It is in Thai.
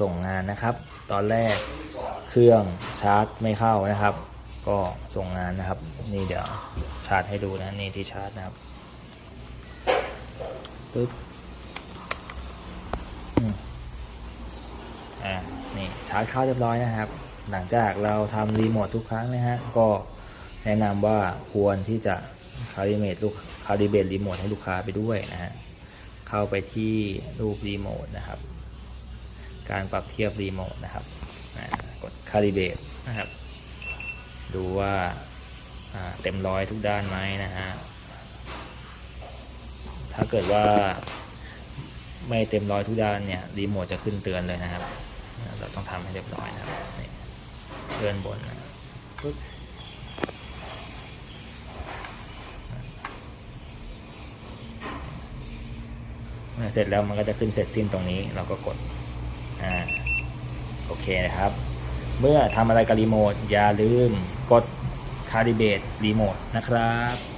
ส่งงานนะครับ ตอนแรกเครื่องชาร์จไม่เข้านะครับ ก็ส่งงานนะครับ นี่เดี๋ยวชาร์จให้ดูนะนี่ที่ชาร์จนะครับปึ๊บอ่านี่ชาร์จเข้าเรียบร้อยนะครับ หลังจากเราทำรีโมททุกครั้งนะฮะก็แนะนำว่าควรที่จะคาลิเมตลูกคาลิเบตรีโมทให้ลูกค้าไปด้วยนะฮะเข้าไปที่รูปรีโมทนะครับ การปรับเทียบรีโมทนะครับกดคาลิเบตนะครับ ดูว่าเต็มร้อยทุกด้านไหมนะฮะถ้าเกิดว่าไม่เต็มร้อยทุกด้านเนี่ยรีโมทจะขึ้นเตือนเลยนะครับ เราต้องทำให้เรียบร้อยนะครับเลื่อนบนนะปึ๊บเสร็จแล้วมันก็จะขึ้นเสร็จสิ้นตรงนี้เราก็กด เคนะครับ เมื่อทำอะไรกับรีโมทอย่าลืมกดคาลิเบตรีโมทนะครับ